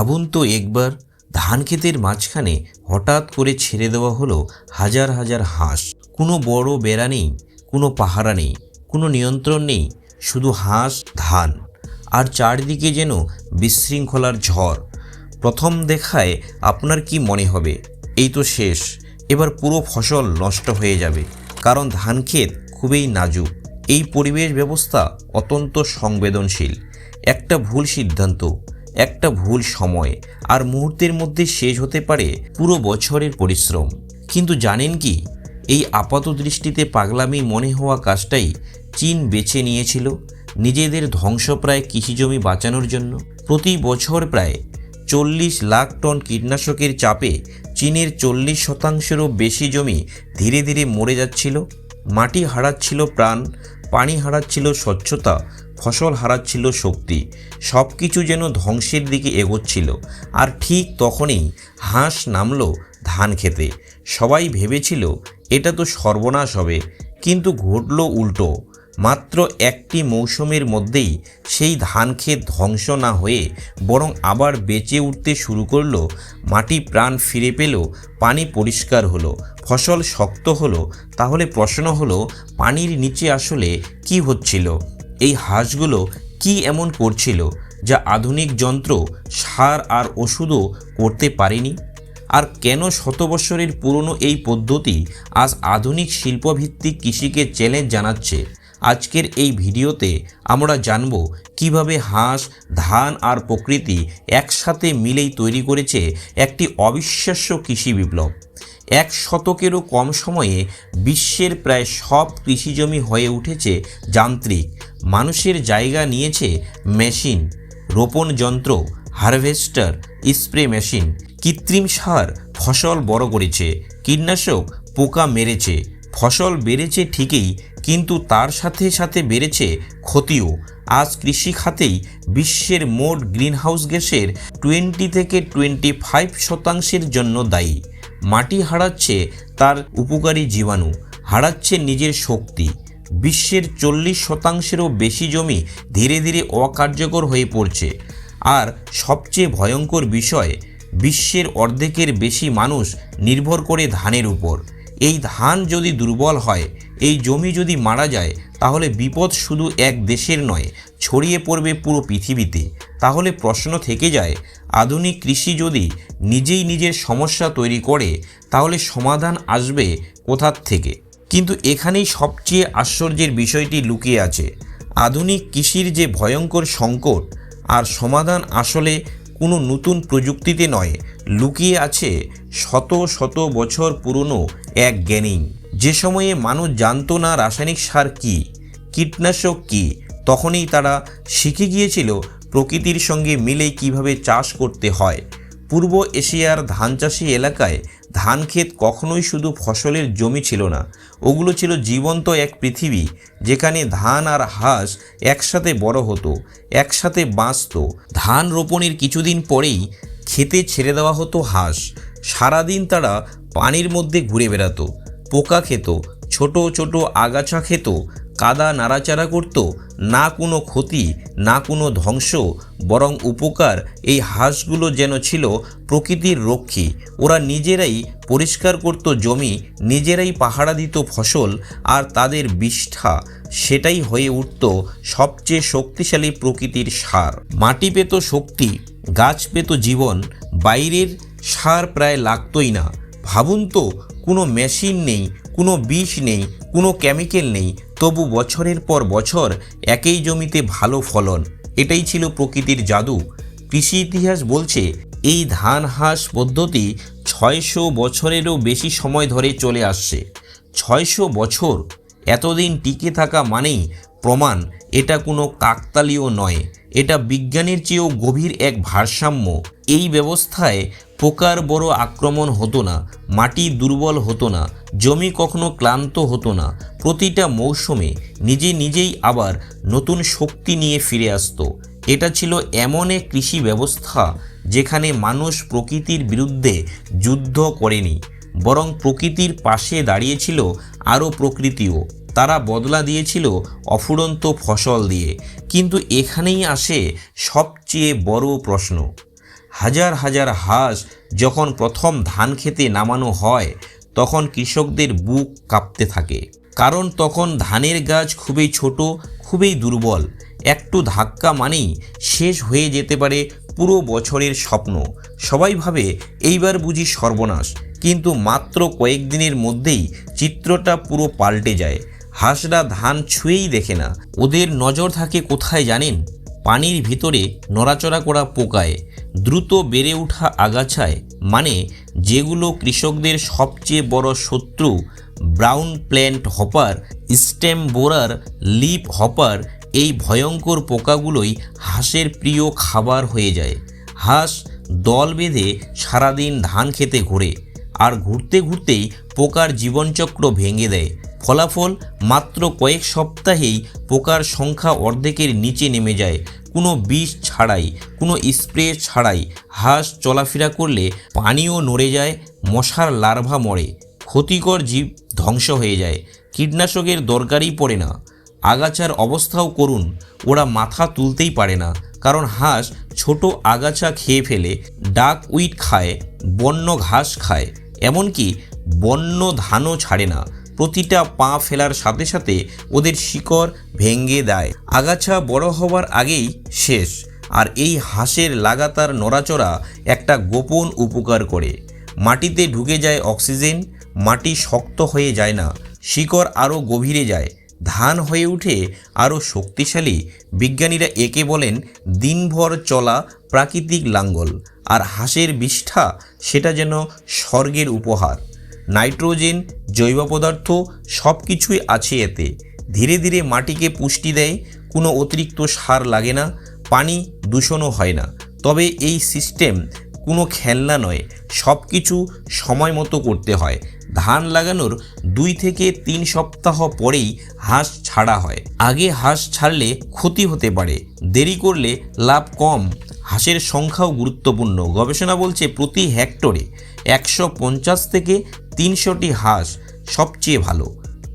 ভাবুন তো একবার, ধান ক্ষেতের মাঝখানে হঠাৎ করে ছেড়ে দেওয়া হলো হাজার হাজার হাঁস। কোনো বড় বেড়া নেই, কোনো পাহারা নেই, কোনো নিয়ন্ত্রণ নেই, শুধু হাঁস, ধান। আর চারদিকে যেন বিশৃঙ্খলার ঝড়। প্রথম দেখায় আপনার কি মনে হবে? এই তো শেষ। এবার পুরো ফসল নষ্ট হয়ে যাবে, কারণ ধান ক্ষেত খুবই নাজুক। এই পরিবেশ ব্যবস্থা অত্যন্ত সংবেদনশীল। একটা ভুল সিদ্ধান্ত। একটা ভুল সময় আর মুহূর্তের মধ্যে শেষ হতে পারে পুরো বছরের পরিশ্রম। কিন্তু জানেন কি, এই আপাত দৃষ্টিতে পাগলামি মনে হওয়া কাজটাই চীন বেছে নিয়েছিল নিজেদের ধ্বংসপ্রায় কৃষিজমি বাঁচানোর জন্য। প্রতি বছর প্রায় চল্লিশ লাখ টন কীটনাশকের চাপে চীনের চল্লিশ শতাংশেরও বেশি জমি ধীরে ধীরে মরে যাচ্ছিল। মাটি হারাচ্ছিল প্রাণ, পানি হারাচ্ছিল স্বচ্ছতা ফসল হারাচ্ছিল শক্তি সব কিছু যেন ধ্বংসের দিকে এগোচ্ছিল। আর ঠিক তখনই হাঁস নামলো ধান খেতে। সবাই ভেবেছিল, এটা তো সর্বনাশ হবে। কিন্তু ঘটল উল্টো। মাত্র একটি মৌসুমের মধ্যেই সেই ধান ক্ষেত ধ্বংস না হয়ে বরং আবার বেঁচে উঠতে শুরু করল, মাটি প্রাণ ফিরে পেল, পানি পরিষ্কার হলো, ফসল শক্ত হলো। তাহলে প্রশ্ন হলো, পানির নিচে আসলে কি হচ্ছিল? এই হাঁসগুলো কি এমন করছিল যা আধুনিক যন্ত্র, সার আর ওষুধও করতে পারেনি? আর কেন শত বছরের পুরনো এই পদ্ধতি আজ আধুনিক শিল্পভিত্তিক কৃষিকে চ্যালেঞ্জ জানাচ্ছে? আজকের এই ভিডিওতে আমরা জানব কীভাবে হাঁস, ধান আর প্রকৃতি একসাথে মিলেই তৈরি করেছে একটি অবিশ্বাস্য কৃষি বিপ্লব। এক শতকেরও কম সময়ে বিশ্বের প্রায় সব কৃষিজমি হয়ে উঠেছে যান্ত্রিক। মানুষের জায়গা নিয়েছে মেশিন, রোপণ যন্ত্র, হারভেস্টার, স্প্রে মেশিন। কৃত্রিম সার ফসল বড় করেছে, কীটনাশক পোকা মেরেছে, ফসল বেড়েছে ঠিকই, কিন্তু তার সাথে সাথে বেড়েছে ক্ষতিও। আজ কৃষি খাতেই বিশ্বের মোট গ্রিনহাউস গ্যাসের টোয়েন্টি থেকে টোয়েন্টি ফাইভ শতাংশের জন্য দায়ী। মাটি হারাচ্ছে তার উপকারী জীবাণু, হারাচ্ছে নিজের শক্তি। বিশ্বের চল্লিশ শতাংশেরও বেশি জমি ধীরে ধীরে অকার্যকর হয়ে পড়ছে। আর সবচেয়ে ভয়ঙ্কর বিষয়, বিশ্বের অর্ধেকের বেশি মানুষ নির্ভর করে ধানের উপর। এই ধান যদি দুর্বল হয়, এই জমি যদি মারা যায়, তাহলে বিপদ শুধু এক দেশের নয়, ছড়িয়ে পড়বে পুরো পৃথিবীতে। তাহলে প্রশ্ন থেকে যায় আধুনিক কৃষি যদি নিজেই নিজের সমস্যা তৈরি করে, তাহলে সমাধান আসবে কোথার থেকে? কিন্তু এখানেই সবচেয়ে আশ্চর্যের বিষয়টি লুকিয়ে আছে। আধুনিক কৃষির যে ভয়ঙ্কর সংকট, আর সমাধান আসলে কোনো নতুন প্রযুক্তিতে নয়, লুকিয়ে আছে শত শত বছর পুরনো এক জ্ঞানী যে সময়ে মানুষ জানতো না রাসায়নিক সার কী, কীটনাশক কী, তখনই তারা শিখে গিয়েছিল প্রকৃতির সঙ্গে মিলে কীভাবে চাষ করতে হয়? পূর্ব এশিয়ার ধান চাষি এলাকায় ধান ক্ষেত কখনোই শুধু ফসলের জমি ছিল না। ওগুলো ছিল জীবন্ত এক পৃথিবী, যেখানে ধান আর হাঁস একসাথে বড় হতো, একসাথে বাঁচত। ধান রোপণের কিছুদিন পরেই খেতে ছেড়ে দেওয়া হতো হাঁস। সারাদিন তারা পানির মধ্যে ঘুরে বেড়াতো, পোকা খেত, ছোট ছোট আগাছা খেত, কাদা নাড়াচাড়া করত না কোনো ক্ষতি, না কোনো ধ্বংস, বরং উপকার এই হাঁসগুলো যেন ছিল প্রকৃতির রক্ষী। ওরা নিজেরাই পরিষ্কার করত জমি, নিজেরাই পাহারা দিত ফসল আর তাদের বিষ্ঠা। সেটাই হয়ে উঠত সবচেয়ে শক্তিশালী প্রকৃতির সার। মাটি পেত শক্তি, গাছ পেত জীবন, বাইরের সার প্রায় লাগতই না। ভাবুন তো, কোনো মেশিন নেই, কোনো বিষ নেই, কোনো কেমিক্যাল নেই তবু বছরের পর বছর একই জমিতে ভালো ফলন। এটাই ছিল প্রকৃতির জাদু। কৃষি ইতিহাস বলছে, এই ধান হাঁস পদ্ধতি ছয়শো বছরেরও বেশি সময় ধরে চলে আসছে। ছয়শো বছর? এতদিন টিকে থাকা মানেই প্রমাণ, এটা কোনো কাকতালীয় নয়। এটা বিজ্ঞানের চেয়েও গভীর এক ভারসাম্য। এই ব্যবস্থায় পোকার বড় আক্রমণ হতো না, মাটি দুর্বল হতো না, জমি কখনো ক্লান্ত হতো না। প্রতিটা মৌসুমে নিজে নিজেই আবার নতুন শক্তি নিয়ে ফিরে আসতো। এটা ছিল এমন এক কৃষি ব্যবস্থা যেখানে মানুষ প্রকৃতির বিরুদ্ধে যুদ্ধ করেনি, বরং প্রকৃতির পাশে দাঁড়িয়েছিল আরও প্রকৃতিও। তারা বদলা দিয়েছিল অফুরন্ত ফসল দিয়ে। কিন্তু এখানেই আসে সবচেয়ে বড় প্রশ্ন। হাজার হাজার হাঁস যখন প্রথম ধান খেতে নামানো হয়, তখন কৃষকদের বুক কাঁপতে থাকে। কারণ তখন ধানের গাছ খুবই ছোট, খুবই দুর্বল। একটু ধাক্কা মানেই শেষ হয়ে যেতে পারে পুরো বছরের স্বপ্ন। সবাই ভাবে, এইবার বুঝি সর্বনাশ। কিন্তু মাত্র কয়েকদিনের মধ্যেই চিত্রটা পুরো পাল্টে যায়। হাঁসরা ধান ছুঁয়েই দেখে না। ওদের নজর থাকে কোথায় জানেন? পানির ভিতরে নড়াচড়া করা পোকায় দ্রুত বেড়ে ওঠা আগাছায় মানে যেগুলো কৃষকদের সবচেয়ে বড় শত্রু, brown planthopper, stem borer leafhopper, এই ভয়ঙ্কর পোকাগুলোই হাঁসের প্রিয় খাবার হয়ে যায়। হাঁস দল বেঁধে সারাদিন ধান খেতে ঘোরে, আর ঘুরতে ঘুরতেই পোকার জীবনচক্র ভেঙে দেয়। ফলাফল মাত্র কয়েক সপ্তাহেই পোকার সংখ্যা অর্ধেকের নিচে নেমে যায়। কোনো বিষ ছাড়াই, কোনো স্প্রে ছাড়াই হাঁস চলাফেরা করলে পানিও নড়ে যায়, মশার লার্ভা মরে, ক্ষতিকর জীব ধ্বংস হয়ে যায়, কীটনাশকের দরকারই পড়ে না। আগাছার অবস্থাও করুন, ওরা মাথা তুলতেই পারে না, কারণ হাঁস ছোট আগাছা খেয়ে ফেলে, ডাক উইট খায়, বন্য ঘাস খায়, এমনকি বন্য ধানও ছাড়ে না। প্রতিটা পা ফেলার সাথে সাথে ওদের শিকড় ভেঙে দেয়। আগাছা বড় হওয়ার আগেই শেষ, আর এই হাঁসের লাগাতার নড়াচড়া একটা গোপন উপকার করে। মাটিতে ঢুকে যায় অক্সিজেন, মাটি শক্ত হয়ে যায় না, শিকড় আরও গভীরে যায়, ধান হয়ে উঠে আরও শক্তিশালী। বিজ্ঞানীরা একে বলেন দিনভর চলা প্রাকৃতিক লাঙ্গল, আর হাঁসের বিষ্ঠা সেটা যেন স্বর্গের উপহার। নাইট্রোজেন, জৈব পদার্থ সব কিছুই আছে এতে। ধীরে ধীরে মাটিকে পুষ্টি দেয়, কোনো অতিরিক্ত সার লাগে না, পানি দূষণও হয় না। তবে এই সিস্টেম কোনো খেলনা নয় সব কিছু সময় মতো করতে হয়। ধান লাগানোর দুই থেকে তিন সপ্তাহ পরেই হাঁস ছাড়া হয়। আগে হাঁস ছাড়লে ক্ষতি হতে পারে, দেরি করলে লাভ কম। হাঁসের সংখ্যাও গুরুত্বপূর্ণ। গবেষণা বলছে প্রতি হেক্টরে একশো পঞ্চাশ থেকে তিনশোটি হাঁস সবচেয়ে ভালো।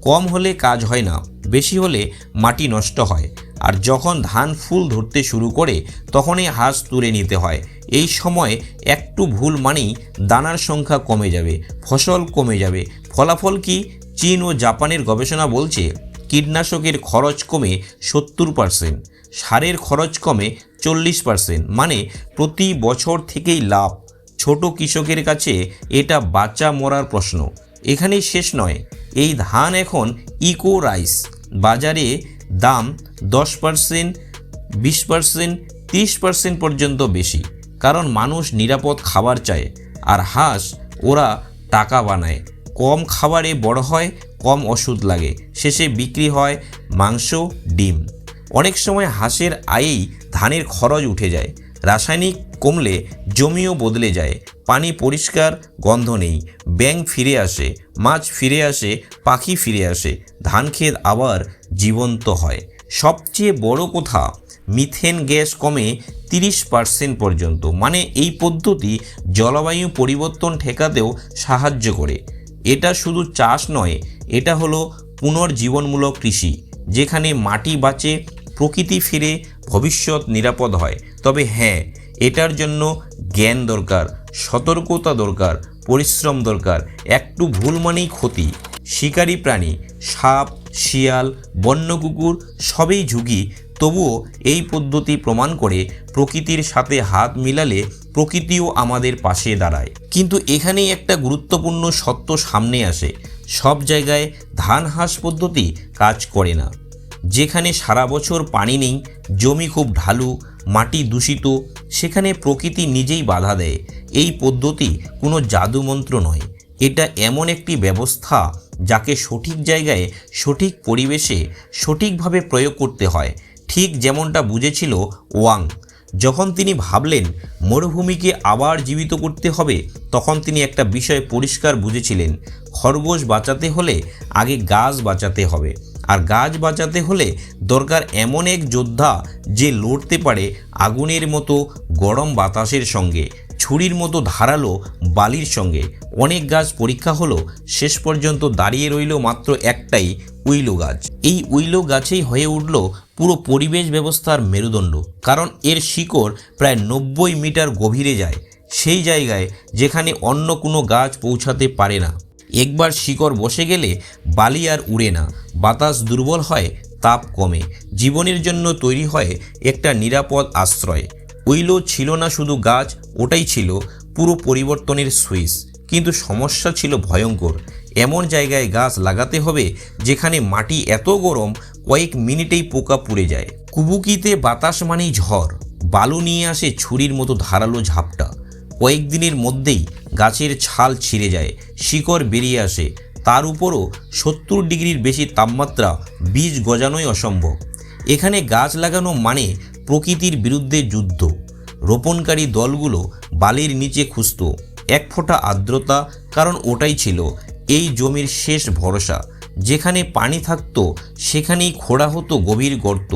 কম হলে কাজ হয় না, বেশি হলে মাটি নষ্ট হয়। আর যখন ধান ফুল ধরতে শুরু করে, তখনই হাঁস তুলে নিতে হয়। এই সময় একটু ভুল মানেই দানার সংখ্যা কমে যাবে, ফসল কমে যাবে। ফলাফল কি? চীন ও জাপানের গবেষণা বলছে, কীটনাশকের খরচ কমে সত্তর পার্সেন্ট, সারের খরচ কমে চল্লিশ পার্সেন্ট মানে প্রতি বছর থেকেই লাভ। ছোট কৃষকের কাছে এটা বাচ্চা মরার প্রশ্ন। এখানেই শেষ নয়। এই ধান এখন ইকো রাইস। বাজারে দাম দশ পার্সেন্ট, বিশ পার্সেন্ট, তিরিশ পার্সেন্ট পর্যন্ত বেশি। কারণ মানুষ নিরাপদ খাবার চায়। আর হাঁস, ওরা টাকা বানায়। কম খাবারে বড় হয়, কম ওষুধ লাগে। শেষে বিক্রি হয় মাংস, ডিম। অনেক সময় হাঁসের আয়েই ধানের খরচ উঠে যায়। রাসায়নিক কমলে জমিও বদলে যায়, পানি পরিষ্কার, গন্ধ নেই ব্যাং ফিরে আসে, মাছ ফিরে আসে, পাখি ফিরে আসে ধান ক্ষেত আবার জীবন্ত হয়। সবচেয়ে বড় কথা, মিথেন গ্যাস কমে তিরিশ পার্সেন্ট পর্যন্ত মানে এই পদ্ধতি জলবায়ু পরিবর্তন ঠেকাতেও সাহায্য করে। এটা শুধু চাষ নয়, এটা হলো পুনর্জীবনমূলক কৃষি, যেখানে মাটি বাঁচে, প্রকৃতি ফিরে, ভবিষ্যৎ নিরাপদ হয়। তবে হ্যাঁ এটার জন্য জ্ঞান দরকার, সতর্কতা দরকার, পরিশ্রম দরকার, একটু ভুল মানেই ক্ষতি। শিকারী প্রাণী, সাপ, শিয়াল, বন্য কুকুর সবই ঝুঁকি, তবুও এই পদ্ধতি প্রমাণ করে প্রকৃতির সাথে হাত মিলালে প্রকৃতিও আমাদের পাশে দাঁড়ায়। কিন্তু এখানেই একটা গুরুত্বপূর্ণ সত্য সামনে আসে, সব জায়গায় ধান হাঁস পদ্ধতি কাজ করে না। যেখানে সারা বছর পানি নেই, জমি খুব ঢালু মাটি দূষিত, সেখানে প্রকৃতি নিজেই বাধা দেয়। এই পদ্ধতি কোনো জাদুমন্ত্র নয়। এটা এমন একটি ব্যবস্থা যাকে সঠিক জায়গায়, সঠিক পরিবেশে, সঠিকভাবে প্রয়োগ করতে হয়। ঠিক যেমনটা বুঝেছিল ওয়াং। যখন তিনি ভাবলেন মরুভূমিকে আবার জীবিত করতে হবে, তখন তিনি একটা বিষয় পরিষ্কার বুঝেছিলেন। খরগোশ বাঁচাতে হলে আগে গাছ বাঁচাতে হবে। আর গাছ বাঁচাতে হলে দরকার এমন এক যোদ্ধা যে লড়তে পারে আগুনের মতো গরম বাতাসের সঙ্গে, ছুরির মতো ধারালো বালির সঙ্গে। অনেক গাছ পরীক্ষা হলো, শেষ পর্যন্ত দাঁড়িয়ে রইল মাত্র একটাই উইলো গাছ। এই উইলো গাছেই হয়ে উঠল পুরো পরিবেশ ব্যবস্থার মেরুদণ্ড, কারণ এর শিকড় প্রায় নব্বই মিটার গভীরে যায়, সেই জায়গায় যেখানে অন্য কোনো গাছ পৌঁছাতে পারে না। একবার শিকড় বসে গেলে বালি আর উড়ে না। বাতাস দুর্বল হয়, তাপ কমে। জীবনের জন্য তৈরি হয় একটা নিরাপদ আশ্রয়। উইলো ছিল না শুধু গাছ, ওটাই ছিল পুরো পরিবর্তনের সুইচ। কিন্তু সমস্যা ছিল ভয়ঙ্কর। এমন জায়গায় গাছ লাগাতে হবে যেখানে মাটি এত গরম কয়েক মিনিটেই পোকা পুড়ে যায়। কুবুকিতে বাতাস মানেই ঝড়। বালু নিয়ে আসে ছুরির মতো ধারালো ঝাপটা। কয়েকদিনের মধ্যেই গাছের ছাল ছিঁড়ে যায়, শিকড় বেরিয়ে আসে। তার উপরও সত্তর ডিগ্রির বেশি তাপমাত্রা বীজ গজানোই অসম্ভব। এখানে গাছ লাগানো মানে প্রকৃতির বিরুদ্ধে যুদ্ধ। রোপণকারী দলগুলো বালির নিচে খুঁজত, এক ফোঁটা আর্দ্রতা, কারণ ওটাই ছিল এই জমির শেষ ভরসা। যেখানে পানি থাকতো, সেখানেই খোঁড়া হতো গভীর গর্ত,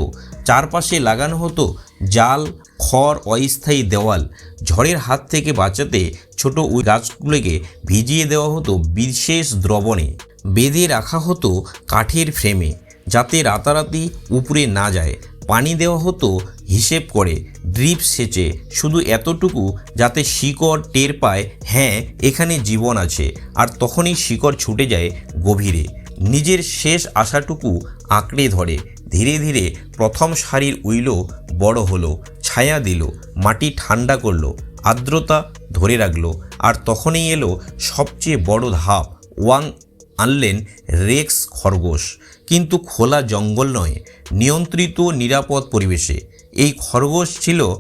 চারপাশে লাগানো হতো জাল খড় অস্থায়ী দেওয়াল ঝড়ের হাত থেকে বাঁচাতে ছোট ওই গাছগুলোকে ভিজিয়ে দেওয়া হতো বিশেষ দ্রবণে। বেঁধে রাখা হতো কাঠের ফ্রেমে যাতে রাতারাতি উপরে না যায়। পানি দেওয়া হতো হিসেব করে ড্রিপ সেচে শুধু এতটুকু যাতে শিকড় টের পায় হ্যাঁ এখানে জীবন আছে। আর তখনই শিকড় ছুটে যায় গভীরে। নিজের শেষ আশাটুকু আঁকড়ে ধরে। ধীরে ধীরে প্রথম সারির উইলো বড় হলো। ছায়া দিল, মাটি ঠান্ডা করল, আর্দ্রতা ধরে রাখল, আর তখনই এলো সবচেয়ে বড় ধাপ। ওয়াং আনলেন রেক্স খরগোশ। কিন্তু খোলা জঙ্গল নয়, নিয়ন্ত্রিত নিরাপদ পরিবেশে। এই খরগোশ ছিল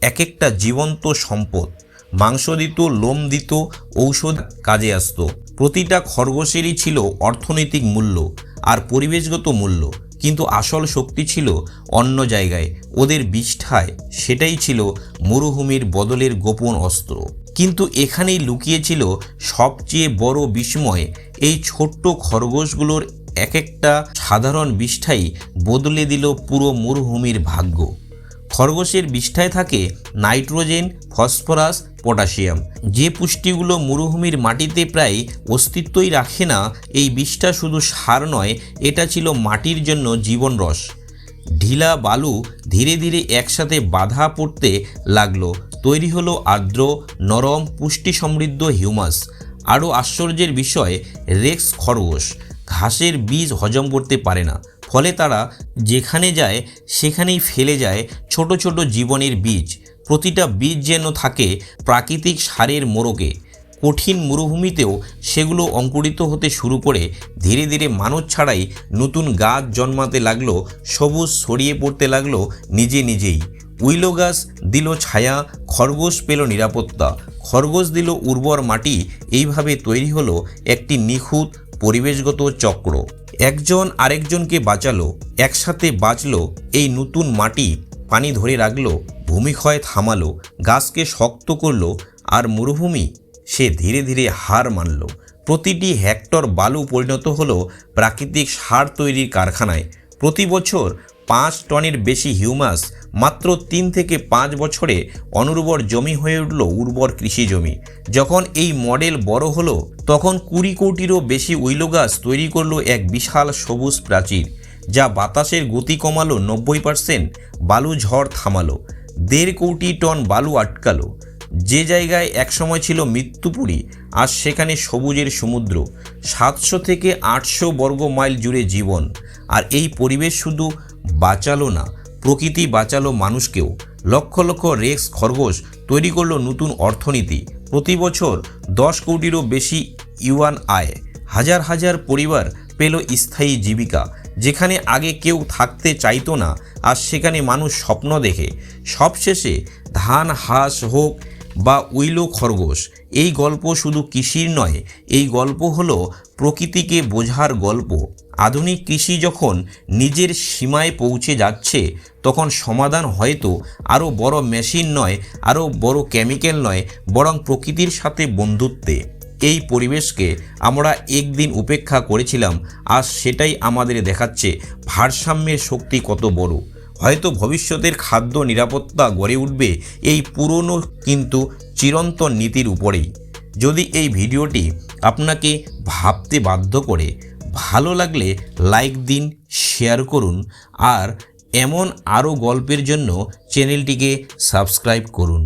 এক একটা জীবন্ত সম্পদ। মাংস দিত লোম দিত ঔষধ কাজে আসতো। প্রতিটা খরগোশেরই ছিল অর্থনৈতিক মূল্য আর পরিবেশগত মূল্য। কিন্তু আসল শক্তি ছিল অন্য জায়গায়। ওদের বিষ্ঠায় সেটাই ছিল মরুভূমির বদলের গোপন অস্ত্র। কিন্তু এখানেই লুকিয়েছিল সবচেয়ে বড় বিস্ময় এই ছোট্ট খরগোশগুলোর এক একটা সাধারণ বিষ্ঠাই বদলে দিল পুরো মরুভূমির ভাগ্য। খরগোশের বিষ্ঠায় থাকে নাইট্রোজেন, ফসফরাস পটাশিয়াম। যে পুষ্টিগুলো মরুভূমির মাটিতে প্রায় অস্তিত্বই রাখে না, এই বিষটা শুধু সার নয়, এটা ছিল মাটির জন্য জীবন রস ঢিলা বালু ধীরে ধীরে একসাথে বাধা পড়তে লাগল। তৈরি হলো আর্দ্র, নরম পুষ্টি সমৃদ্ধ হিউমাস। আরও আশ্চর্যের বিষয়, রেক্স খরগোশ। ঘাসের বীজ হজম করতে পারে না। ফলে তারা যেখানে যায়, সেখানেই ফেলে যায় ছোট ছোট জীবনের বীজ। প্রতিটা বীজ যেন থাকে প্রাকৃতিক সারের মোড়কে। কঠিন মরুভূমিতেও সেগুলো অঙ্কুরিত হতে শুরু করে ধীরে ধীরে মানুষ ছাড়াই নতুন গাছ জন্মাতে লাগল, সবুজ ছড়িয়ে পড়তে লাগল নিজে নিজেই। উইলো গাছ দিল ছায়া, খরগোশ পেল নিরাপত্তা। খরগোশ দিল উর্বর মাটি, এইভাবে তৈরি হলো একটি নিখুঁত, পরিবেশগত চক্র। একজন আরেকজনকে বাঁচালো, একসাথে বাঁচলো এই নতুন মাটি, পানি ধরে রাখল ভূমিক্ষয় থামালো, গাছকে শক্ত করল আর মরুভূমি সে ধীরে ধীরে হার মানল। প্রতিটি হেক্টর বালু পরিণত হলো প্রাকৃতিক সার তৈরির কারখানায়। প্রতি বছর পাঁচ টনের বেশি হিউমাস মাত্র তিন থেকে পাঁচ বছরে অনুর্বর জমি হয়ে উঠল উর্বর কৃষি জমি। যখন এই মডেল বড় হলো, তখন কুড়ি কোটিরও বেশি উইলো গাছ তৈরি করল এক বিশাল সবুজ প্রাচীর, যা বাতাসের গতি কমালো নব্বই পার্সেন্ট, বালু ঝড় থামালো। দেড় কোটি টন বালু আটকালো। যে জায়গায় একসময় ছিল মৃত্যুপুরী আজ সেখানে সবুজের সমুদ্র। সাতশো থেকে আটশো বর্গ মাইল জুড়ে জীবন। আর এই পরিবেশ শুধু বাঁচালো না, প্রকৃতি বাঁচালো মানুষকেও। লক্ষ লক্ষ রেক্স খরগোশ তৈরি করল নতুন অর্থনীতি। প্রতি বছর দশ কোটিরও বেশি ইউয়ান আয়। হাজার হাজার পরিবার পেল স্থায়ী জীবিকা। যেখানে আগে কেউ থাকতে চাইতো না আর সেখানে মানুষ স্বপ্ন দেখে। সবশেষে ধান, হাঁস হোক বা উইলো খরগোশ, এই গল্প শুধু কৃষির নয়, এই গল্প হলো প্রকৃতিকে বোঝার গল্প। আধুনিক কৃষি যখন নিজের সীমায় পৌঁছে যাচ্ছে, তখন সমাধান হয়তো আরও বড় মেশিন নয়, আরও বড় কেমিক্যাল নয়, বরং প্রকৃতির সাথে বন্ধুত্বে। এই পরিবেশকে আমরা একদিন উপেক্ষা করেছিলাম আর সেটাই আমাদের দেখাচ্ছে ভারসাম্যের শক্তি কত বড়। হয়তো ভবিষ্যতের খাদ্য নিরাপত্তা গড়ে উঠবে এই পুরনো কিন্তু চিরন্তন নীতির উপরেই। যদি এই ভিডিওটি আপনাকে ভাবতে বাধ্য করে, ভালো লাগলে লাইক দিন, শেয়ার করুন, আর এমন আরও গল্পের জন্য চ্যানেলটিকে সাবস্ক্রাইব করুন।